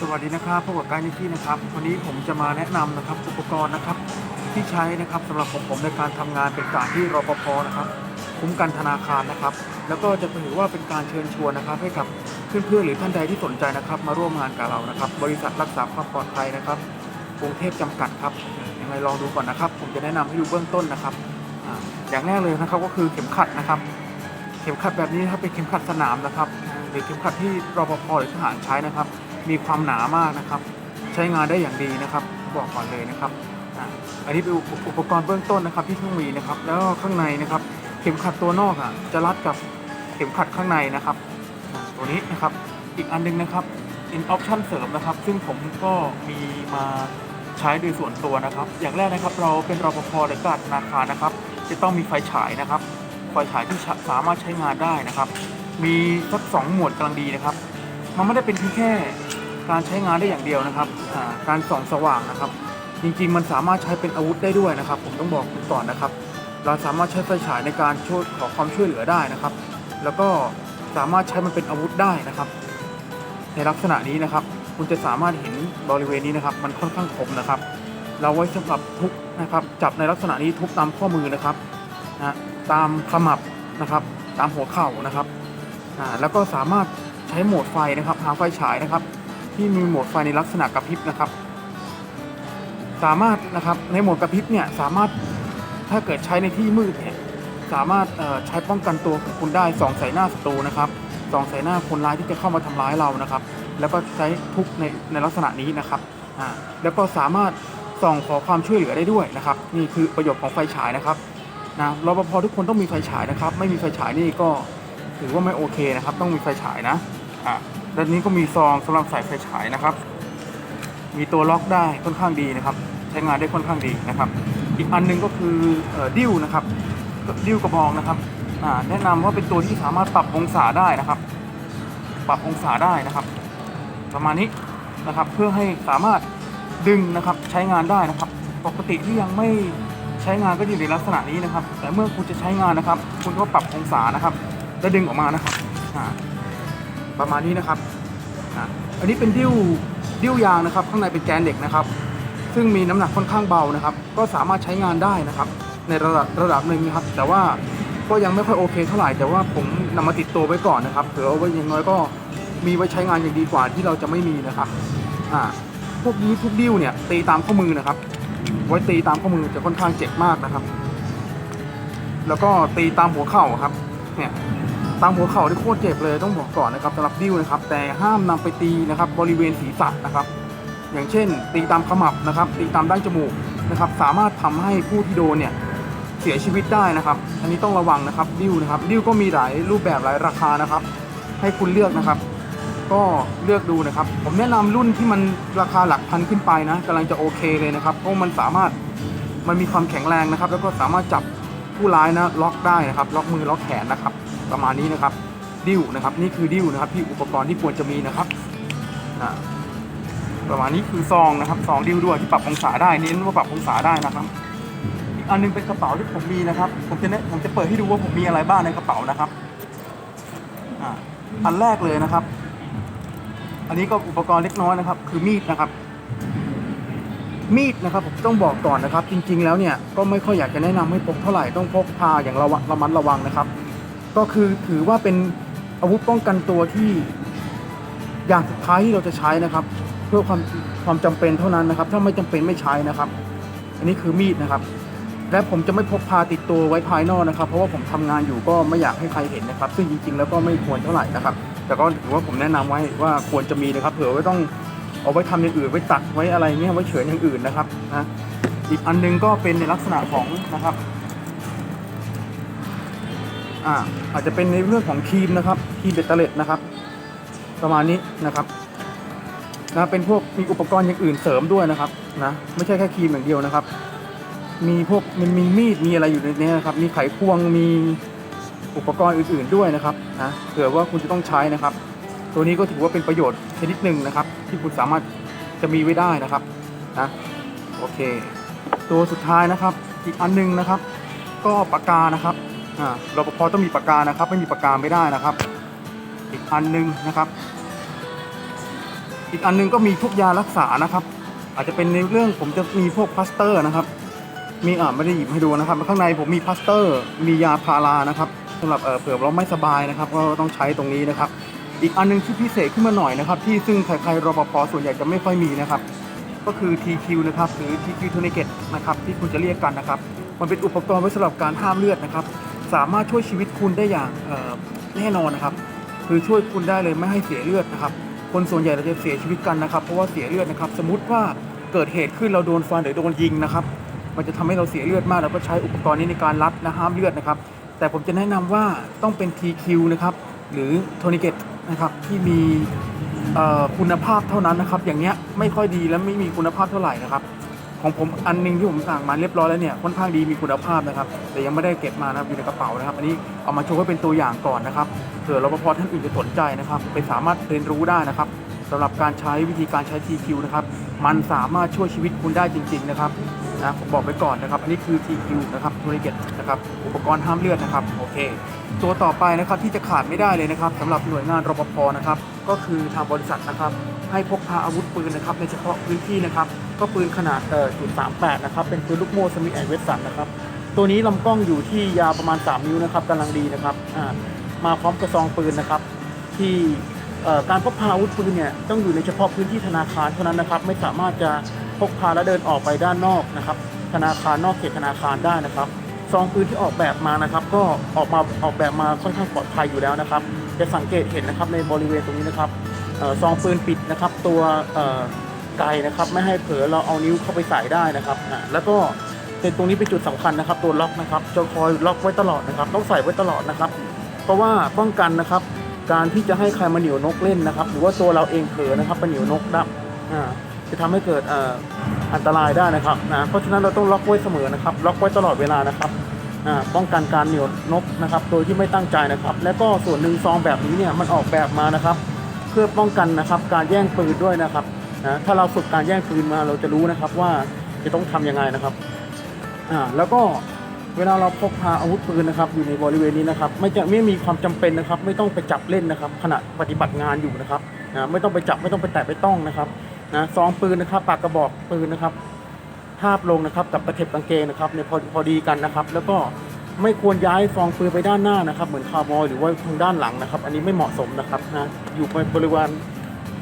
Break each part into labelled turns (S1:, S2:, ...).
S1: สวัสดีนะครับพบกับการนิที่นะครับ วันนี้ผมจะมาแนะนำนะครับอุปกรณ์นะครับ ที่ใช้นะครับสำหรับผมผมในการทำงานเป็นการที่รปภนะครับคุ้มกันธนาคารนะครับ แล้วก็จะถือว่าเป็นการเชิญชวนนะครับ ให้กับเพื่อนๆหรือท่านใดที่สนใจนะครับ มาร่วมงานกับเรานะครับ บริษัทรักษาความปลอดภัยนะครับกรุงเทพจำกัดครับยังไงลองดูก่อนนะครับ ผมจะแนะนำให้ดูเบื้องต้นนะครับอ่าอย่างแรกเลยนะครับก็คือเข็มขัดนะครับ เข็มขัดแบบนี้นะครับเป็นเข็มขัดสนามนะครับหรือเข็มขัดที่รปภหรือทหารใช้นะครับ มีความหนามากนะครับ ใช้งานได้อย่างดีนะครับ บอกก่อนเลยนะครับอันนี้เป็นอุปกรณ์เบื้องต้นนะครับที่ต้องมีนะครับ แล้วข้างในนะครับ เข็มขัดตัวนอกอะจะรัดกับเข็มขัดข้างในนะครับ ตัวนี้นะครับอีกอันหนึงนะครับเป็นออปชั่นเสริมนะครับ ซึ่งผมก็มีมาใช้โดยส่วนตัวนะครับ อย่างแรกนะครับ เราเป็นรปภหรือการธนาคารนะครับ จะต้องมีไฟฉายนะครับไฟฉายที่สามารถใช้งานได้นะครับ มีสักสองหมวดกำลังดีนะครับ มันไม่ได้เป็นเพียงแค่ การใช้งานได้อย่างเดียวนะครับการส่องสว่างนะครับ จริงๆ มันสามารถใช้เป็นอาวุธได้ด้วยนะครับ ผมต้องบอกคุณก่อนนะครับ เราสามารถใช้ไฟฉายในการช่วยขอความช่วยเหลือได้นะครับ แล้วก็สามารถใช้มันเป็นอาวุธได้นะครับ ในลักษณะนี้นะครับ คุณจะสามารถเห็นบริเวณนี้นะครับ มันค่อนข้างคมนะครับ เราไว้สำหรับทุกนะครับ จับในลักษณะนี้ทุกตามข้อมือนะครับนะตามขมับนะครับ ตามหัวเข่านะครับอ่าแล้วก็สามารถใช้โหมดไฟนะครับ หาไฟฉายนะครับ ที่มีโหมดไฟในลักษณะกระพริบนะครับ สามารถนะครับในโหมดกระพริบเนี่ยสามารถถ้าเกิดใช้ในที่มืดเนี่ยสามารถใช้ป้องกันตัวของคุณได้ส่องใส่หน้าศัตรูนะครับส่องใส่หน้าคนร้ายที่จะเข้ามาทำร้ายเรานะครับ แล้วก็ใช้ทุกในในลักษณะนี้นะครับอ่าแล้วก็สามารถส่องขอความช่วยเหลือได้ด้วยนะครับ นี่คือประโยชน์ของไฟฉายนะครับนะรปภทุกคนต้องมีไฟฉายนะครับ ไม่มีไฟฉายนี่ก็ถือว่าไม่โอเคนะครับ ต้องมีไฟฉายนะอ่า ด้านนี้ก็มีซองสำหรับใส่ไฟฉายนะครับ มีตัวล็อกได้ค่อนข้างดีนะครับ ใช้งานได้ค่อนข้างดีนะครับ อีกอันหนึงก็คือออดิ้วนะครับดิ้วกระบองนะครับแนะนำว่าเป็นตัวที่สามารถปรับองศาได้นะครับ ปรับองศาได้นะครับ ประมาณนี้นะครับเพื่อให้สามารถดึงนะครับใช้งานได้นะครับ ปกติที่ยังไม่ใช้งานก็อยู่ในลักษณะนี้นะครับ แต่เมื่อคุณจะใช้งานนะครับ คุณก็ปรับองศานะครับ แล้วดึงออกมานะครับ ประมาณนี้นะครับอันนี้เป็นดิ้วดิ้วยางนะครับ ข้างในเป็นแกนเหล็กนะครับ ซึ่งมีน้ำหนักค่อนข้างเบานะครับ ก็สามารถใช้งานได้นะครับ ในระดับระดับหนึ่งนะครับ แต่ว่าก็ยังไม่ค่อยโอเคเท่าไหร่แต่ว่าผมนำมาติดตัวไว้ก่อนนะครับเผื่อเอาไว้อยังน้อยก็มีไว้ใช้งานอย่างดีกว่าที่เราจะไม่มีนะครับอ่าพวกนี้พวกดิ้วเนี่ยตีตามข้อมือนะครับ ไว้ตีตามข้อมือจะค่อนข้างเจ็บมากนะครับ แล้วก็ตีตามหัวเข่าครับเนี่ย ตามหัวเข่าที่โคตรเจ็บเลยต้องบอกก่อนนะครับสำหรับดิ้วนะครับ แต่ห้ามนำไปตีนะครับ บริเวณศีรษะนะครับ อย่างเช่น ตีตามขมับนะครับ ตีตามด้านจมูกนะครับ สามารถทำให้ผู้ที่โดนเนี่ยเสียชีวิตได้นะครับ อันนี้ต้องระวังนะครับดิ้วนะครับดิ้วก็มีหลายรูปแบบหลายราคานะครับ ให้คุณเลือกนะครับ ก็เลือกดูนะครับ ผมแนะนำรุ่นที่มันราคาหลักพันขึ้นไปนะกำลังจะโอเคเลยนะครับเพราะมันสามารถมันมีความแข็งแรงนะครับ แล้วก็สามารถจับผู้ร้ายนะล็อกได้นะครับ ล็อกมือล็อกแขนนะครับ ประมาณนี้นะครับดิ้วนะครับ นี่คือดิ้วนะครับ ที่อุปกรณ์ที่ควรจะมีนะครับอ่าประมาณนี้คือซองนะครับซองดิ้วด้วยที่ปรับองศาได้เน้นว่าปรับองศาได้นะครับอีกอันหนึงเป็นกระเป๋าที่ผมมีนะครับ ผมจะเนผมจะเปิดให้ดูว่าผมมีอะไรบ้างในกระเป๋านะครับอ่าอันแรกเลยนะครับ อันนี้ก็อุปกรณ์เล็กน้อยนะครับ คือมีดนะครับ มีดนะครับผมต้องบอกก่อนนะครับ จริง ๆ แล้วเนี่ยก็ไม่ค่อยอยากจะแนะนำให้พกเท่าไหร่ต้องพกพาอย่างระวังระมัดระวังนะครับ ก็คือถือว่าเป็นอาวุธป้องกันตัวที่อย่างสุดท้ายที่เราจะใช้นะครับ เพื่อความความจำเป็นเท่านั้นนะครับ ถ้าไม่จำเป็นไม่ใช้นะครับ อันนี้คือมีดนะครับ และผมจะไม่พกพาติดตัวไว้ภายนอกนะครับ เพราะว่าผมทำงานอยู่ก็ไม่อยากให้ใครเห็นนะครับ ซึ่งจริงๆแล้วก็ไม่ควรเท่าไหร่นะครับ แต่ก็ถือว่าผมแนะนำไว้ว่าควรจะมีนะครับ เผื่อไว้ต้องเอาไว้ทำอย่างอื่นไว้ตัดไว้อะไรเงี้ยไว้เฉือย่างอื่นนะครับนะอีกอันหนึงก็เป็นในลักษณะของนะครับ อ่าอาจจะเป็นในเรื่องของครีมนะครับครีมเบตเตอร์เลตนะครับ ประมาณนี้นะครับนะเป็นพวกมีอุปกรณ์อย่างอื่นเสริมด้วยนะครับนะไม่ใช่แค่ครีมอย่างเดียวนะครับ มีพวกมันมีมีดมีอะไรอยู่ในนี้นะครับ มีไขควงมีอุปกรณ์อื่น ๆด้วยนะครับนะเผื่อว่าคุณจะต้องใช้นะครับ ตัวนี้ก็ถือว่าเป็นประโยชน์ชนิดหนึ่งนะครับ ที่คุณสามารถจะมีไว้ได้นะครับนะโอเค ตัวสุดท้ายนะครับ อีกอันหนึงนะครับ ก็ปากกานะครับ อ่ารปภต้องมีปากกานะครับ ไม่มีปากกาไม่ได้นะครับ อีกอันหนึงนะครับ อีกอันหนึงก็มีพวกยารักษานะครับ อาจจะเป็นในเรื่องผมจะมีพวกพลาสเตอร์นะครับ มีอ่าไม่ได้หยิบให้ดูนะครับข้างในผมมีพลาสเตอร์ มียาพารานะครับสำหรับเอ่อเผื่อเราไม่สบายนะครับ ก็ต้องใช้ตรงนี้นะครับ อีกอันหนึงที่พิเศษขึ้นมาหน่อยนะครับ ที่ซึ่งใครๆรปภส่วนใหญ่จะไม่ค่อยมีนะครับก็คือ TQ นะครับหรือ TQ t o n i c a t นะครับที่คุณจะเรียกกันนะครับ มันเป็นอุปกรณ์ไว้สำหรับการห้ามเลือดนะครับ สามารถช่วยชีวิตคุณได้อย่างแน่นอนนะครับ คือช่วยคุณได้เลยไม่ให้เสียเลือดนะครับ คนส่วนใหญ่เราจะเสียชีวิตกันนะครับ เพราะว่าเสียเลือดนะครับ สมมติว่าเกิดเหตุขึ้นเราโดนฟันหรือโดนยิงนะครับ มันจะทำให้เราเสียเลือดมากเราก็ใช้อุปกรณ์นี้ในการรัดและห้ามเลือดนะครับ แต่ผมจะแนะนำว่าต้องเป็น TQ นะครับ หรือโทนิเกตนะครับที่มีคุณภาพเท่านั้นนะครับ อย่างเนี้ยไม่ค่อยดีและไม่มีคุณภาพเท่าไหร่นะครับ ของผมอันหนึงที่ผมสั่งมาเรียบร้อยแล้วเนี่ยค่อนข้างดีมีคุณภาพนะครับ แต่ยังไม่ได้เก็บมานะครับอยู่ในกระเป๋านะครับ อันนี้เอามาโชว์ไว้เป็นตัวอย่างก่อนนะครับเผื่อรปภท่านอื่นจะสนใจนะครับไปสามารถเรียนรู้ได้นะครับสำหรับการใช้วิธีการใช้ TQ นะครับมันสามารถช่วยชีวิตคุณได้จริง ๆนะครับนะผมบอกไว้ก่อนนะครับ อันนี้คือ TQ นะครับทูริเกตนะครับอุปกรณ์ห้ามเลือดนะครับโอเคตัวต่อไปนะครับที่จะขาดไม่ได้เลยนะครับสำหรับหน่วยงานรปภนะครับก็คือทางบริษัทนะครับให้พกพาอาวุธปืนนะครับในเฉพาะพื้นที่นะครับ ก็ปืนขนาดเอ่อจุด38นะครับ เป็นปืนลูกโม่สมิธแอนเวสสันนะครับ ตัวนี้ลำกล้องอยู่ที่ยาวประมาณ 3 นิ้วนะครับกำลังดีนะครับอ่ามาพร้อมกระซองปืนนะครับ ที่เอ่อการพกพาอาวุธปืนเนี่ยต้องอยู่ในเฉพาะพื้นที่ธนาคารเท่านั้นนะครับ ไม่สามารถจะพกพาและเดินออกไปด้านนอกนะครับ ธนาคารนอกเขตธนาคารได้นะครับซองปืนที่ออกแบบมานะครับ ก็ออกมาออกแบบมาค่อนข้างปลอดภัยอยู่แล้วนะครับ จะสังเกตเห็นนะครับในบริเวณตรงนี้นะครับออซองปืนปิดนะครับ ตัวออ ไกลนะครับ ไม่ให้เผลอเราเอานิ้วเข้าไปใส่ได้นะครับอะแล้วก็เป็นตรงนี้เป็นจุดสำคัญนะครับ ตัวล็อกนะครับจะคอยล็อกไว้ตลอดนะครับ ต้องใส่ไว้ตลอดนะครับ เพราะว่าป้องกันนะครับ การที่จะให้ใครมาเหนียวนกเล่นนะครับ หรือว่าตัวเราเองเผลอนะครับมาเหนียวนกดับอ่าจะทำให้เกิดอ่ออันตรายได้นะครับนะเพราะฉะนั้นเราต้องล็อกไว้เสมอนะครับ ล็อกไว้ตลอดเวลานะครับอ่าป้องกันการเหนียวนกนะครับ โดยที่ไม่ตั้งใจนะครับ และก็ส่วนหนึ่งซองแบบนี้เนี่ยมันออกแบบมานะครับ เพื่อป้องกันนะครับการแย่งปืนด้วยนะครับ นะถ้าเราฝึกการแย่งปืนมาเราจะรู้นะครับว่าจะต้องทำยังไงนะครับอ่าแล้วก็เวลาเราพกพาอาวุธปืนนะครับ อยู่ในบริเวณนี้นะครับ ไม่จะไม่มีความจำเป็นนะครับ ไม่ต้องไปจับเล่นนะครับ ขณะปฏิบัติงานอยู่นะครับนะไม่ต้องไปจับไม่ต้องไปแตะไม่ต้องนะครับนะซองปืนนะครับ ปากกระบอกปืนนะครับทาบลงนะครับกับตะเข็บกางเกงนะครับในพอพอดีกันนะครับ แล้วก็ไม่ควรย้ายซองปืนไปด้านหน้านะครับ เหมือนคาร์บอยหรือว่าทางด้านหลังนะครับ อันนี้ไม่เหมาะสมนะครับนะอยู่ในบริเวณ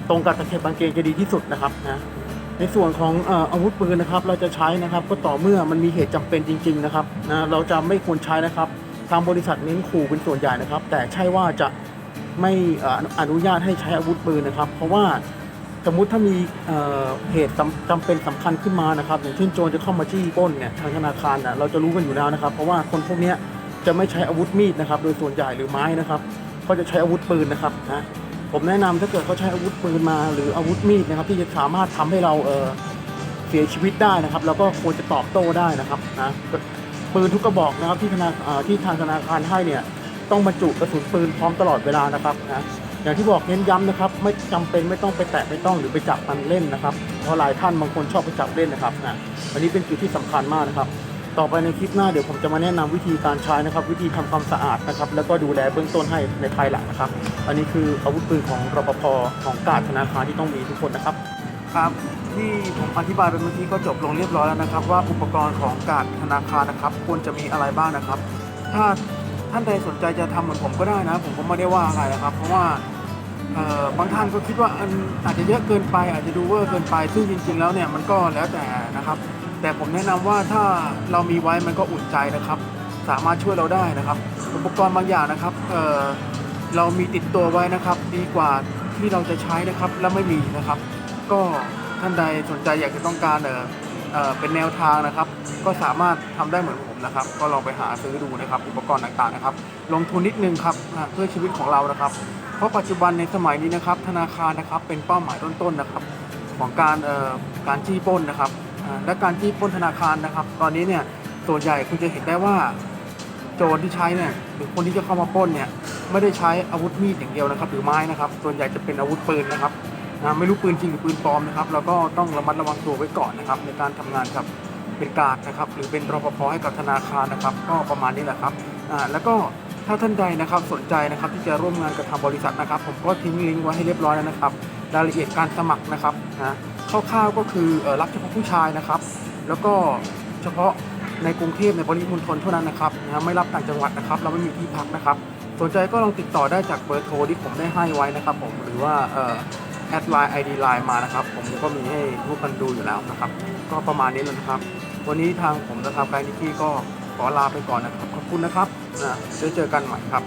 S1: ตรงกับตะเข็บกางเกงจะดีที่สุดนะครับนะในส่วนของออาวุธปืนนะครับ เราจะใช้นะครับก็ต่อเมื่อมันมีเหตุจำเป็นจริง ๆนะครับนะเราจะไม่ควรใช้นะครับทางบริษัทเน้นขู่เป็นส่วนใหญ่นะครับ แต่ใช่ว่าจะไม่อนุญาตให้ใช้อาวุธปืนนะครับ เพราะว่าสมมุติถ้ามีเเหตุจำจำเป็นสำคัญขึ้นมานะครับ อย่างเช่นโจรจะเข้ามาจี้ป้นเนี่ยทางธนาคารนะเราจะรู้กันอยู่แล้วนะครับ เพราะว่าคนพวกนี้จะไม่ใช้อาวุธมีดนะครับ โดยส่วนใหญ่หรือไม้นะครับ ก็จะใช้อาวุธปืนนะครับนะ ผมแนะนำถ้าเกิดเขาใช้อาวุธปืนมาหรืออาวุธมีดนะครับ ที่จะสามารถทำให้เราเออเสียชีวิตได้นะครับ แล้วก็ควรจะตอบโต้ได้นะครับนะปืนทุกกระบอกนะครับที่ธนาที่ทางธนาคารให้เนี่ยต้องบรรจุกระสุนปืนพร้อมตลอดเวลานะครับนะอย่างที่บอกเน้นย้ำนะครับ ไม่จำเป็นไม่ต้องไปแตะไม่ต้องหรือไปจับมันเล่นนะครับเพราะหลายท่านบางคนชอบไปจับเล่นนะครับนะอันนี้เป็นจุดที่สำคัญมากนะครับ ต่อไปในคลิปหน้าเดี๋ยวผมจะมาแนะนำวิธีการใช้นะครับ วิธีทำความสะอาดนะครับ แล้วก็ดูแลเบื้องต้นให้ในภายหลังนะครับ อันนี้คืออาวุธปืนของรปภของการธนาคารที่ต้องมีทุกคนนะครับ ครับที่ผมอธิบายไปเมื่อกี้ก็จบลงเรียบร้อยแล้วนะครับ ว่าอุปกรณ์ของการธนาคารนะครับ ควรจะมีอะไรบ้างนะครับ ถ้าท่านใดสนใจจะทำเหมือนผมก็ได้นะ ผมก็ไม่ได้ว่าอะไรนะครับ เพราะว่าบางท่านก็คิดว่าอันอาจจะเยอะเกินไป อาจจะดูเวอร์เกินไปซึ่งจริง ๆ แล้วเนี่ยมันก็แล้วแต่นะครับ แต่ผมแนะนำว่าถ้าเรามีไว้มันก็อุ่นใจนะครับ สามารถช่วยเราได้นะครับ อุปกรณ์บางอย่างนะครับเออเรามีติดตัวไว้นะครับ ดีกว่าที่เราจะใช้นะครับแล้วไม่มีนะครับ ก็ท่านใดสนใจอยากจะต้องการเอ่อเอ่อเป็นแนวทางนะครับ ก็สามารถทำได้เหมือนผมนะครับ ก็ลองไปหาซื้อดูนะครับ อุปกรณ์ต่างๆนะครับ ลงทุนนิดนึงครับเพื่อชีวิตของเรานะครับ เพราะปัจจุบันในสมัยนี้นะครับ ธนาคารนะครับเป็นเป้าหมายต้นๆนะครับ ของการเออการจี้ป้นนะครับ และการจี้ปล้นธนาคารนะครับ ตอนนี้เนี่ยส่วนใหญ่คุณจะเห็นได้ว่าโจรที่ใช้เนี่ยหรือคนที่จะเข้ามาปล้นเนี่ยไม่ได้ใช้อาวุธมีดอย่างเดียวนะครับ หรือไม้นะครับ ส่วนใหญ่จะเป็นอาวุธปืนนะครับนะไม่รู้ปืนจริงหรือปืนปลอมนะครับเราก็ต้องระมัดระวังตัวไว้ก่อนนะครับ ในการทำงานครับเป็นการดนะครับ หรือเป็นรปภให้กับธนาคารนะครับ ก็ประมาณนี้แหละครับอ่าแล้วก็ถ้าท่านใดนะครับสนใจนะครับที่จะร่วมงานกับทางบริษัทนะครับ ผมก็ทิ้งลิงก์ไว้ให้เรียบร้อยแล้วนะครับ รายละเอียดการสมัครนะครับนะ คร่าวๆก็คือรับเฉพาะผู้ชายนะครับ แล้วก็เฉพาะในกรุงเทพในปริมณฑลเท่านั้นนะครับนะไม่รับต่างจังหวัดนะครับ เราไม่มีที่พักนะครับ สนใจก็ลองติดต่อได้จากเบอร์โทรที่ผมได้ให้ไว้นะครับผมหรือว่าแอดไลน์ไอดีไลน์มานะครับ ผมก็มีให้ทุกคนดูอยู่แล้วนะครับ ก็ประมาณนี้เลยนะครับ วันนี้ทางผมนะครับไกด์นิกกี้ก็ขอลาไปก่อนนะครับ ขอบคุณนะครับนะเจอเจอกันใหม่ครับ